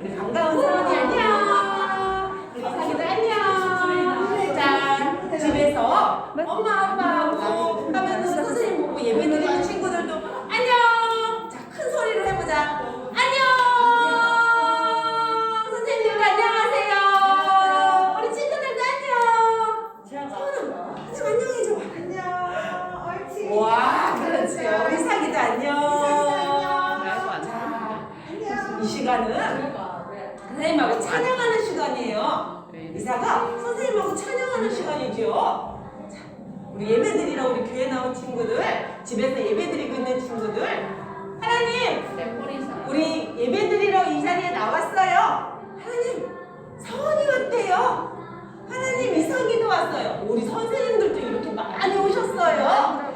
우리 반가운 사원이 안녕. 우리 사기도 안녕. 자, 집에서 엄마, 아빠, 제자가 선생님하고 찬양하는 시간이지요. 자, 우리 예배드리러 우리 교회 나온 친구들, 집에서 예배드리고 있는 친구들, 하나님, 네, 우리 예배드리러 이 자리에 나왔어요. 하나님, 서원이 왔대요. 하나님 이성이도 왔어요. 우리 선생님들도 이렇게 많이 오셨어요.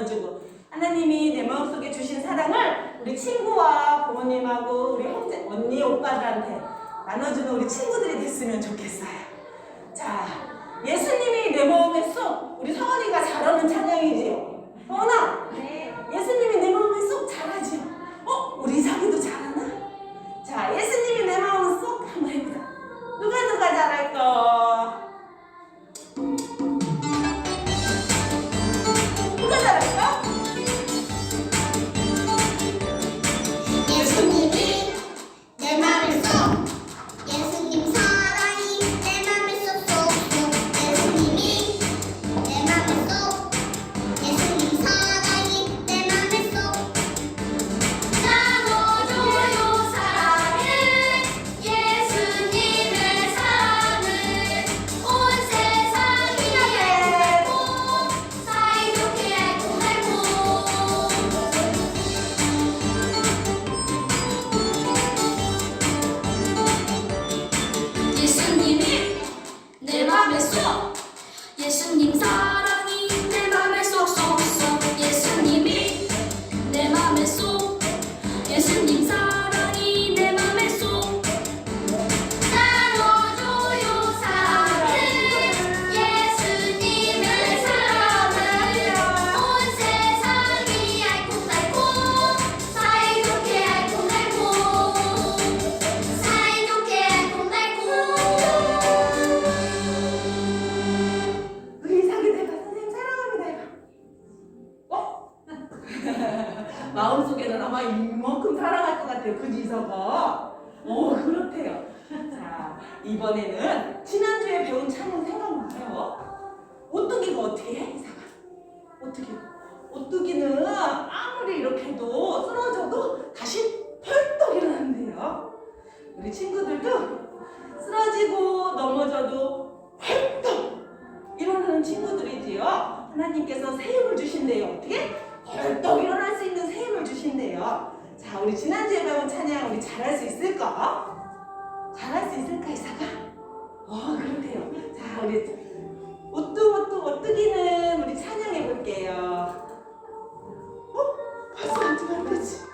원칙으로 하나님이 내 마음속에 주신 사랑을 우리 친구와 부모님하고 우리 형제, 언니, 오빠들한테 나눠주는 우리 친구들이 됐으면 좋겠어요. 자, 예수님이 내 마음에 쏙 우리 성원이가 잘하는 찬양이지요. 성원아, 예수님이 내 마음에 쏙 잘하지. 어, 우리 이상이도 잘하나? 자, 예수님이 내 마음에 쏙 한번 해보자. 누가 누가 잘할까? 봐. 오, 그렇대요. 자, 이번에는 지난주에 배운 찬양 생각나요? 오뚜기가 어떻게 해, 이사가? 오뚜기. 오뚜기는 아무리 이렇게 해도 쓰러져도 다시 펄떡 일어난대요. 우리 친구들도 쓰러지고 넘어져도 펄떡 일어나는 친구들이지요. 하나님께서 새 힘을 주신대요. 어떻게? 펄떡 일어날 수 있는 새 힘을 주신대요. 자, 우리 지난주에 배운 찬양 우리 잘할 수 있을까? 잘할 수 있을까, 이사가? 어, 그렇대요. 자, 우리 오뚜오뚜 오뚜기는 우리 찬양해 볼게요. 어? 벌써 어떻게 안 되지?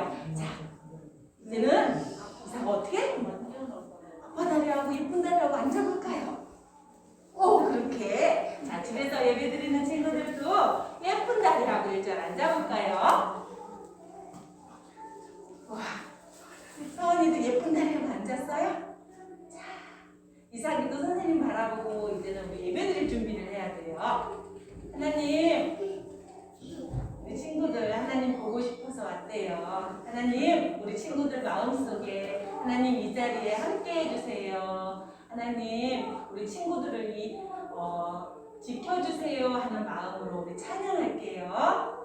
잘했어요. 자, 이제는 이사가 어떻게? 아빠 다리하고 예쁜 다리하고 앉아볼까요? 오, 그렇게. 자, 집에서 예배 드리는 친구들도 예쁜 다리하고 일절 앉아볼까요? 와, 서원이도 예쁜 다리하고 앉았어요? 자, 이삭이도 선생님 바라보고 이제는 예배 드릴 준비를 해야 돼요. 하나님, 우리 친구들 하나님 보고 싶어서 왔대요. 하나님, 우리 친구들 마음속에 하나님 이 자리에 함께 해주세요. 하나님, 우리 친구들을 이, 어, 지켜주세요 하는 마음으로 우리 찬양할게요.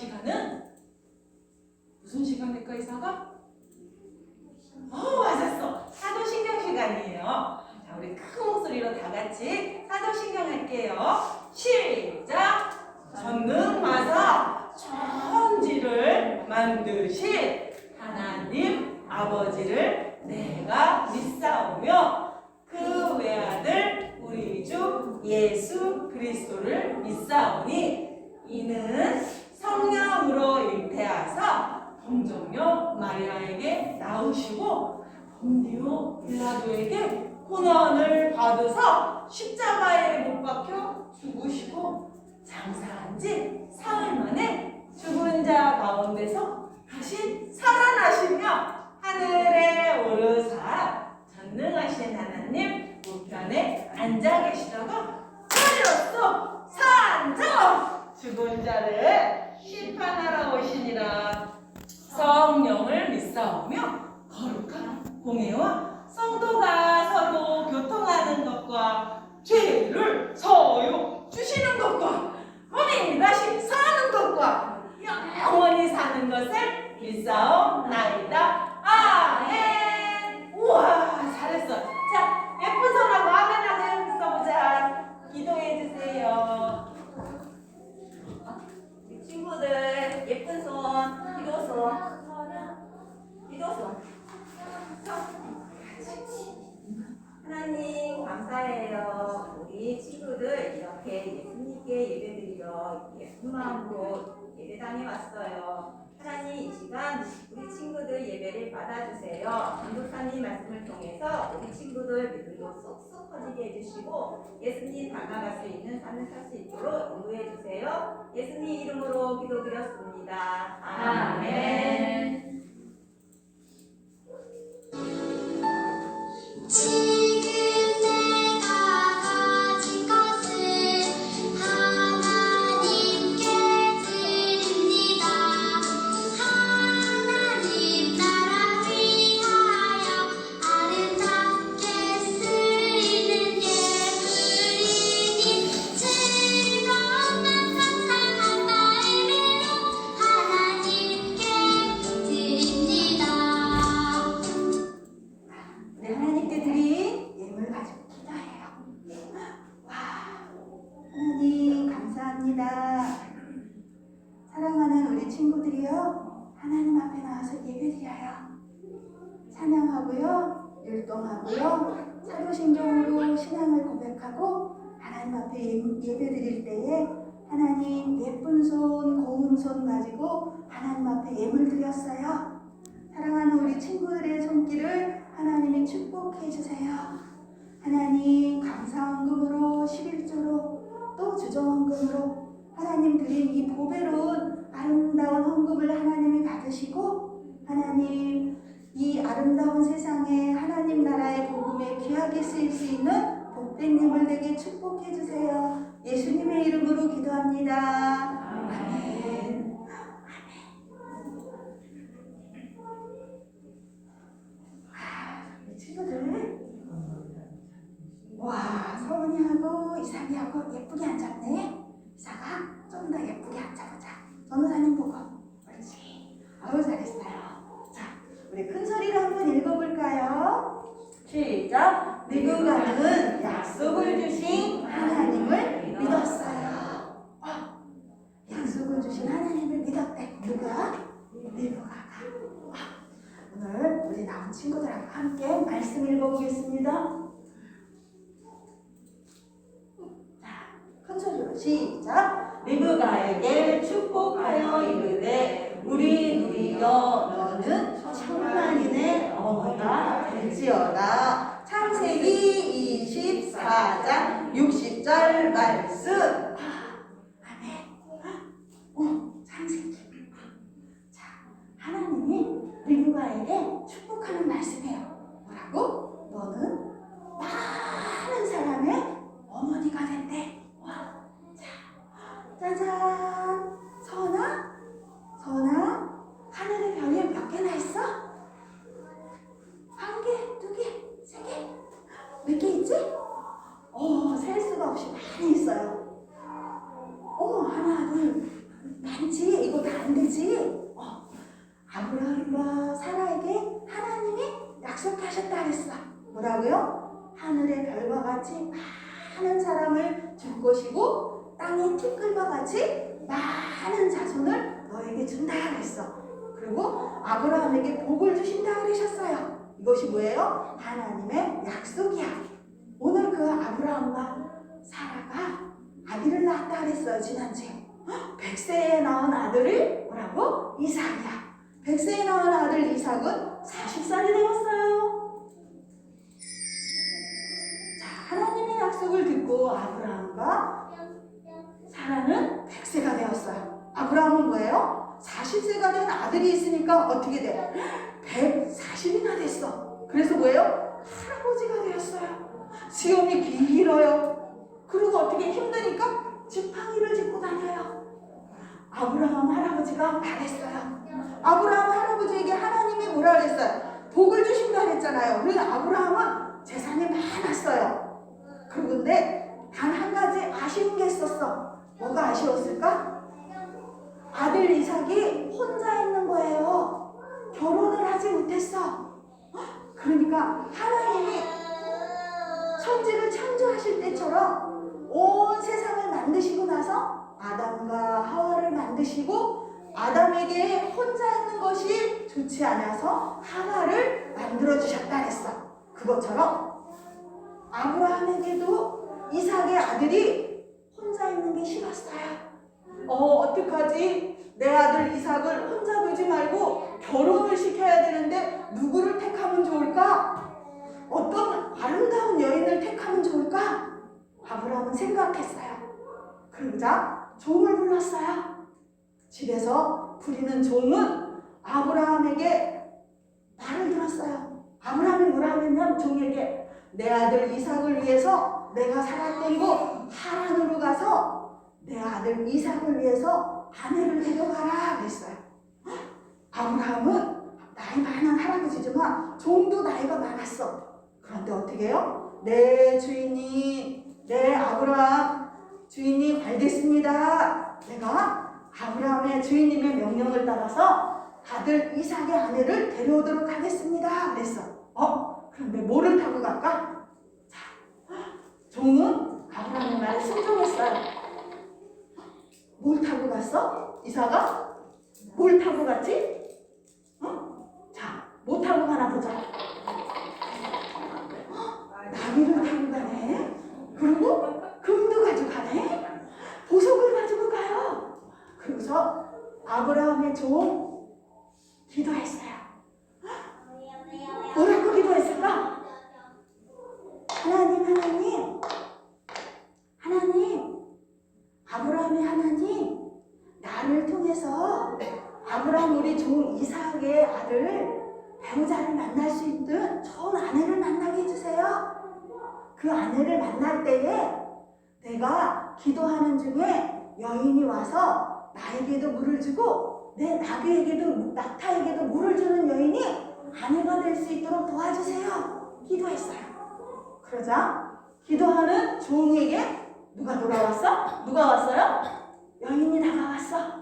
시간은 무슨 시간일까 이사가? 어 맞았어 사도신경 시간이에요 자 우리 큰 목소리로 다 같이 사도신경 할게요 시작 전능마사 천지를 만드신 하나님 아버지를 내가 믿사오며 그 외아들 우리 주 예수 그리스도를 믿사오니 이는 성령으로 잉태하사 동정녀 마리아에게 나오시고 본디오 빌라도에게 고난을 받으사 십자가에 못 박혀 죽으시고 장사한 지 사흘 만에 죽은 자 가운데서 다시 살아나시며 하늘에 오르사 전능하신 하나님 앉아 계시다가 하늘로서 산정! 죽은 자를 심판하러 오시니라. 성령을 믿사오며 거룩한 공예와 성도가 서로 교통하는 것과 죄를 서요 주시는 것과 은혜 다시 사는 것과 영원히 사는 것을 믿사옵나이다. 아멘. 우와 잘했어 친구들 예쁜 손, 기도손, 기도손. 하나님 감사해요. 우리 친구들 이렇게 예수님께 예배드리러 예쁜 마음으로 예배당에 왔어요. 하나님 이 시간 우리 친구들 예배를 받아주세요. 전도사님 말씀을 통해서 우리 친구들 믿음도 쏙쏙 퍼지게 해주시고 예수님 닮아갈 수 있는 삶을 살 수 있도록 인도해 주세요. 예수님 이름으로 기도드렸습니다. 아멘. 우리 친구들이요. 하나님 앞에 나와서 예배드려요. 찬양하고요, 율동하고요, 사도신경으로 신앙을 고백하고 하나님 앞에 예- 예배드릴 때에 하나님 예쁜 손, 고운 손 가지고 하나님 앞에 예물 드렸어요. 사랑하는 우리 친구들의 손길을 하나님이 축복해 주세요. 하나님 감사헌금으로 11조로 또 주정헌금으로 하나님 드린 이 보배로운 아름다운 헌금을 하나님이 받으시고 하나님 이 아름다운 세상에 하나님 나라의 복음에 귀하게 쓰일 수 있는 복된 님을 되게 축복해 주세요. 예수님의 이름으로 기도합니다. 아멘. 아, 우리 친구들. 와, 서은이하고 이삭이하고 예쁘게 앉았네. 이삭아, 좀 더 예쁘게 앉아보자. 전도사님 보고. 옳지. 아우, 잘했어요. 자, 우리 큰 소리로 한번 읽어볼까요? 시작. 누군가는 약속을 주신 하나님을 믿었어요. 어, 약속을 주신 하나님을 믿었대. 누가? 리브가가. 어, 오늘 우리 나온 친구들하고 함께 말씀 읽어보겠습니다. 자, 큰 소리로 시작. 리브가에게 축복하여 이르되 우리 누리여 너는 천만인의 어머니가 될지어다. 창세기 24장 60절 말씀. 아. 어, 하나님이 리브가에게 축복하는 말씀이에요. 뭐라고? 너는 많은 사람의 어머니가 된대. 와, 자, 짜잔. 선아, 선아, 하늘의 별이 몇 개나 있어? 한 개, 두 개, 세 개, 몇 개 있지? 어, 셀 수가 없이 많이 있어요. 어, 하나, 둘, 많지? 이거 다 안 되지? 어, 아브라함과 사라에게 하나님이 약속하셨다 그랬어. 뭐라고요? 하늘의 별과 같이 많은 사람을 줄 것이고 땅의 티끌과 같이 많은 자손을 너에게 준다 그랬어. 그리고 아브라함에게 복을 주신다 그러셨어요. 이것이 뭐예요? 하나님의 약속이야. 오늘 그 아브라함과 사라가 아기를 낳았다 그랬어요. 지난주에. 100세에 낳은 아들이 뭐라고? 이삭이야. 100세에 낳은 아들 이삭은 40살이 되었어요. 자, 하나님의 약속을 듣고 아브라함과 사라는 100세가 되었어요. 아브라함은 뭐예요? 40세가 된 아들이 있으니까 어떻게 돼? 140이나 됐어. 그래서 뭐예요? 할아버지가 되었어요. 수염이 길어요. 그리고 어떻게 힘드니까 지팡이를 짚고 다녀요. 아브라함 할아버지가 말했어요. 아브라함 할아버지에게 하나님이 뭐라 그랬어요? 복을 주신다 그랬잖아요. 그래서 아브라함은 재산이 많았어요. 그런데 단 한 가지 아쉬운 게 있었어. 뭐가 아쉬웠을까? 아들 이삭이 혼자 있는 거예요. 결혼을 하지 못했어. 그러니까 하나님이 천지를 창조하실 때처럼 온 세상을 만드시고 나서 아담과 하와를 만드시고 아담에게 혼자 있는 것이 좋지 않아서 하와를 만들어 주셨다 그랬어. 그것처럼 아브라함에게도 이삭의 아들이 혼자 있는 게 싫었어요. 어, 어떡하지? 내 아들 이삭을 혼자 두지 말고 결혼을 시켜야 되는데 누구를 택하면 좋을까? 어떤 아름다운 여인을 택하면 좋을까? 아브라함은 생각했어요. 그러자 종을 불렀어요. 집에서 부리는 종은 아브라함에게 말을 들었어요. 아브라함이 뭐라고 했냐면 종에게 내 아들 이삭을 위해서 내가 살았던 곳 하란으로 가서 내 아들 이삭을 위해서 아내를 데려가라 그랬어요. 아브라함은 나이 많은 할아버지지만 종도 나이가 많았어. 그런데 어떻게 해요? 네 주인이 네 아브라함 주인이 알겠습니다. 내가 아브라함의 주인님의 명령을 따라서 아들 이삭의 아내를 데려오도록 하겠습니다. 그랬어. 어? 그런데 뭐를 타고 갈까? 자, 종은 아브라함의 말에 순종했어요. 뭘 타고 갔어? 이삭아? 뭘 타고 갔지? 뭐 타고 가나 보자. 나비를 타고 가네. 그리고 가져가네. 보석을 가지고 가요. 그래서 아브라함의 종 기도했어요. 뭐라고 기도했을까? 하나님, 하나님, 하나님, 아브라함의 하나님, 나를 통해서 아브라함 우리 종 이삭의 아들 배우자를 만날 수 있는 좋은 아내를 만나게 해주세요. 그 아내를 만날 때에 내가 기도하는 중에 여인이 와서 나에게도 물을 주고 내 나비에게도 낙타에게도 물을 주는 여인이 아내가 될 수 있도록 도와주세요. 기도했어요. 그러자 기도하는 종에게 누가 돌아왔어? 누가 왔어요? 여인이 다가왔어.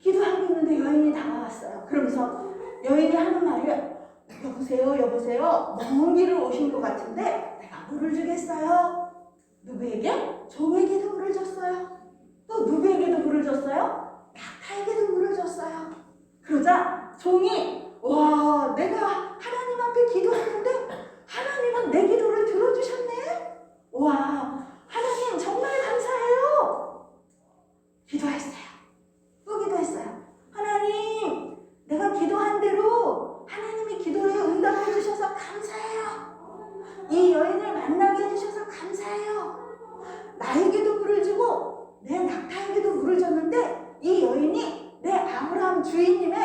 기도하고 있는데 여인이 다가왔어요. 그러면서 여인이 하는 말이 여보세요, 여보세요. 먼 길을 오신 것 같은데 물을 주겠어요. 누구에게? 종에게도 물을 줬어요. 또 누구에게도 물을 줬어요? 낙타에게도 물을 줬어요. 그러자 종이 와 내가 하나님 앞에 기도했는데 하나님은 내 기도를 들어주셨네. 와 하나님 정말 감사해요. 기도했어요. 또 기도했어요. 하나님 내가 기도한 대로 하나님이 기도에 응답해 주셔서 감사해요. 이 여인을 만나게 해주셔서 감사해요. 나에게도 물을 주고 내 낙타에게도 물을 줬는데 이 여인이 내 아브라함 주인님의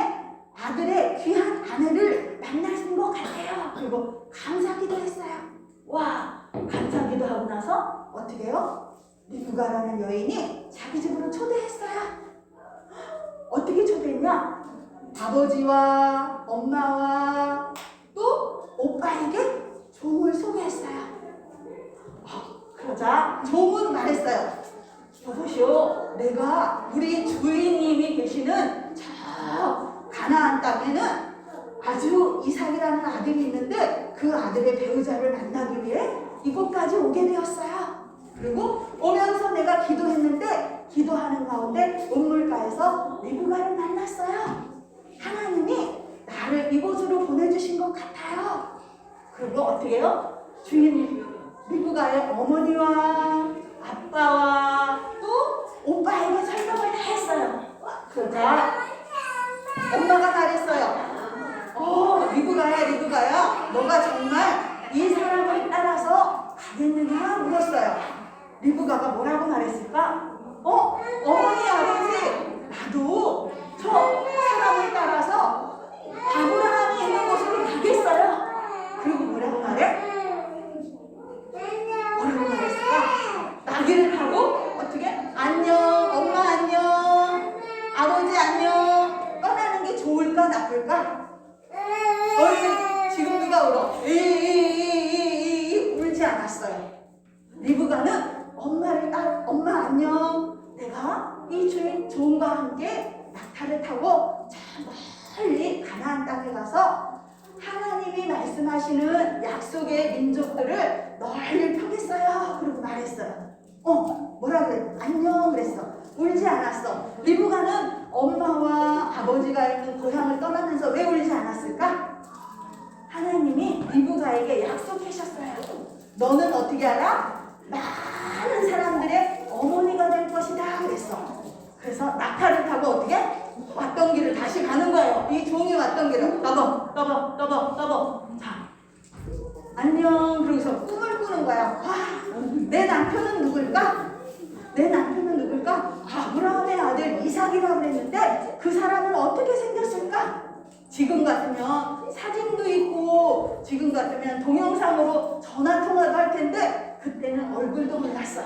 아들의 귀한 아내를 만나신 것 같아요. 그리고 감사 기도했어요. 와 감사 기도하고 나서 어떻게 해요? 리브가라는 여인이 자기 집으로 초대했어요. 어떻게 초대했냐? 아버지와 엄마와 또 오빠에게 종을 소개했어요. 어, 그러자 종은 말했어요. 여보시오, 내가 우리 주인님이 계시는 저 가나안 땅에는 아주 이삭이라는 아들이 있는데 그 아들의 배우자를 만나기 위해 이곳까지 오게 되었어요. 그리고 오면서 내가 기도했는데 기도하는 가운데 우물가에서 리브가를 만났어요. 하나님이 나를 이곳으로 보내주신 것 같아요. 그리고 어떻게 해요? 주인 리브가의 어머니와 아빠와 또 오빠에게 설명을 다 했어요. 그러자 엄마가 말했어요. 어, 리브가야, 리브가야, 너가 정말 이 사람을 따라서 가겠느냐 물었어요. 리브가가 뭐라고 말했을까? 어, 어머니, 아버지, 나도 저 사람을 따라서 아브라함이 있는 곳으로 가겠어요. 그리고 뭐라고 말해? 뭐라고 말했을까? 나귀를 타고 나쁠까? 어이 지금 누가 울어? 이이이이이 울지 않았어요. 리브가는 엄마를 따 엄마 안녕. 내가 이 주인 종과 함께 낙타를 타고 저 멀리 가나안 땅에 가서 하나님이 말씀하시는 약속의 민족들을 널리 펴겠어요. 그리고 말했어요. 어, 뭐라 그래? 안녕 그랬어. 울지 않았어. 리브가는 엄마와 아버지가 있는 고향을 떠나면서 왜 울지 않았을까? 하나님이 리브가에게 약속하셨어요. 너는 어떻게 알아? 많은 사람들의 어머니가 될 것이다 그랬어. 그래서 낙타를 타고 어떻게? 왔던 길을 다시 가는 거예요. 이 종이 왔던 길을 떠버 떠버 떠버 떠버 자 안녕 그러고서 꿈을 꾸는 거야. 와, 내 남편은 누굴까? 내 남편은 누굴까? 아브라함의 이삭이라고 그랬는데 그 사람은 어떻게 생겼을까? 지금 같으면 사진도 있고 지금 같으면 동영상으로 전화 통화도 할 텐데 그때는 얼굴도 몰랐어요.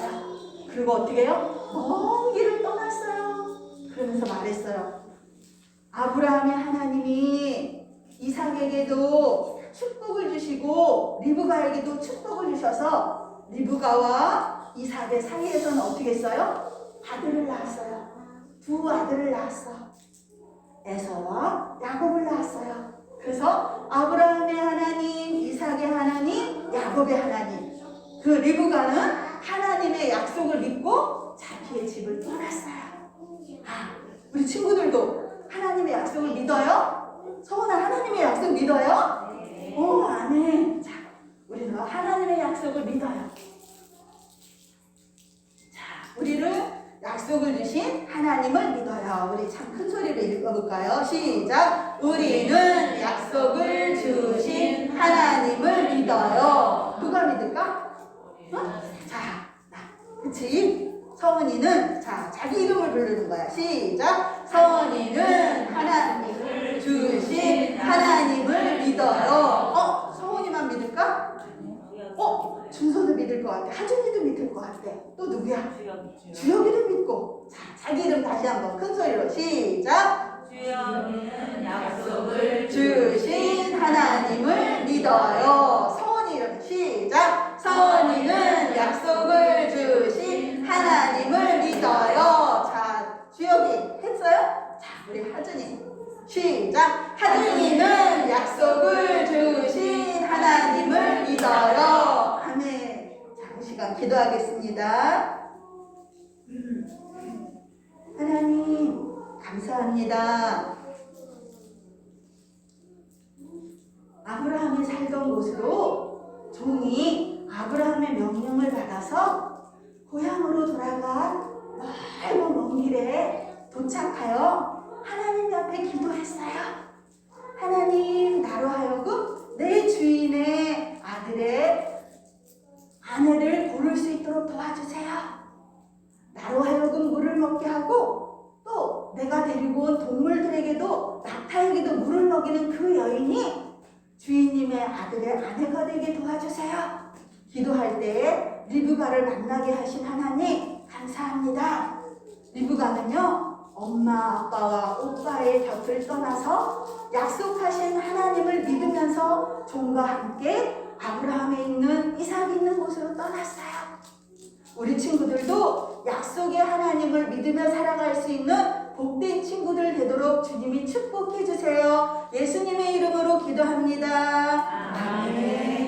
그리고 어떻게 해요? 먼 길을 떠났어요. 그러면서 말했어요. 아브라함의 하나님이 이삭에게도 축복을 주시고 리브가에게도 축복을 주셔서 리브가와 이삭의 사이에서는 어떻게 했어요? 아들을 낳았어요. 두 아들을 낳았어. 에서와 야곱을 낳았어요. 그래서 아브라함의 하나님, 이삭의 하나님, 야곱의 하나님. 그 리브가는 하나님의 약속을 믿고 자기의 집을 떠났어요. 아, 우리 친구들도 하나님 하나님의 약속을 믿어요? 서원아 하나님의 약속 믿어요? 네. 오, 아멘. 자, 우리는 하나님의 약속을 믿어요. 약속을 주신 하나님을 믿어요. 우리 참 큰 소리로 읽어볼까요? 시작. 우리는 약속을 주신 하나님을 믿어요. 누가 믿을까? 어? 자, 나, 그치? 서은이는 자 자기 이름을 부르는 거야. 시작. 서은이는 하나님을 주신 하나님을 믿어요. 어, 서은이만 믿을까? 어, 준서도 믿을 것 같아. 하준이도 믿을 것 같아. 또 누구야? 주혁이도 믿고. 자, 자기 이름 다시 한번 큰 소리로 시작. 주여는 약속을 주신 하나님을 믿어요. 서원이 이름 시작. 서원이는 약속을 주신 하나님을 믿어요. 자, 주혁이 했어요? 자, 우리 하준이 시작. 하준이는 약속을 주신 하나님을 믿어요. 아멘. 자, 이 시간 기도하겠습니다. 하나님, 감사합니다. 아브라함이 살던 곳으로 종이 아브라함의 명령을 받아서 고향으로 돌아가 멀고 먼 길에 도착하여 하나님 앞에 기도했어요. 하나님, 나로 하여금 내 주인의 아들의 아내를 고를 수 있도록 도와주세요. 나로 하여금 물을 먹게 하고 또 내가 데리고 온 동물들에게도 낙타에게도 물을 먹이는 그 여인이 아내가 되게 도와주세요. 기도할 때에 리브가를 만나게 하신 하나님 감사합니다. 리브가는요 엄마 아빠와 오빠의 곁을 떠나서 약속하신 하나님을 믿으면서 종과 함께 아브라함에 있는 이삭이 있는 곳으로 떠났어요. 우리 친구들도 약속의 하나님을 믿으며 살아갈 수 있는 복된 친구들 되도록 주님이 축복해 주세요. 예수님의 이름으로 기도합니다. 아멘.